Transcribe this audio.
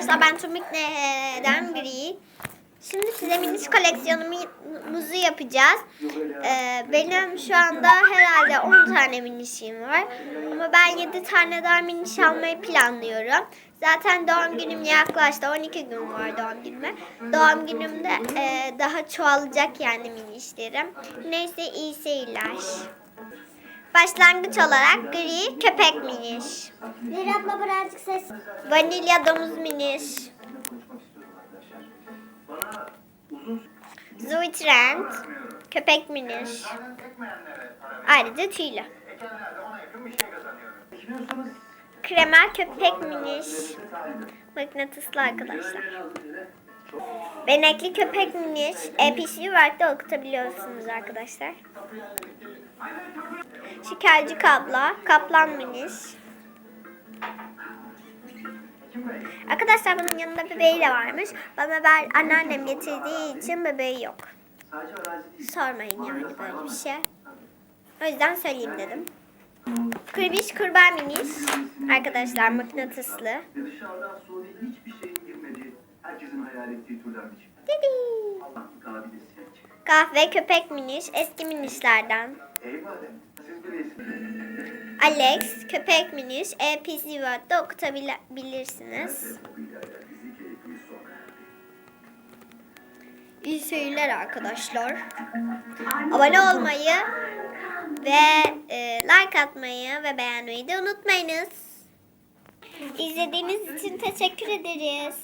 arkadaşlar ben Tumikne'den gri. Şimdi size miniş koleksiyonumuzu yapacağız. Ee, benim şu anda herhalde 10 tane minişim var. Ama ben 7 tane daha miniş almayı planlıyorum. Zaten doğum günüm yaklaştı. 12 gün var doğum günüme. Doğum günümde e, daha çoğalacak yani minişlerim. Neyse iyi seyirler. Başlangıç olarak gri köpek miniş. Bir abla birazcık ses. Vanilya domuz miniş. Zuitrend köpek miniş. Ayrıca tüylü. Krema köpek miniş. Mıknatıslı arkadaşlar. Benekli köpek miniş. APC Work'ta okutabiliyorsunuz arkadaşlar. Şekerci kabla. Kaplan miniş. Arkadaşlar bunun yanında bebeği de varmış. Bana ver anneannem getirdiği için bebeği yok. Sormayın yani böyle bir şey. O yüzden söyleyeyim dedim. Kırbiş kurban minis. Arkadaşlar mıknatıslı. Kabilesi. Kahve köpek miniş. Eski minişlerden. Ey madem, siz bilirsiniz. Alex köpek miniş. APC Word'da okutabilirsiniz. İyi seyirler arkadaşlar. Abone olmayı ve e, like atmayı ve beğenmeyi de unutmayınız. İzlediğiniz için teşekkür ederiz.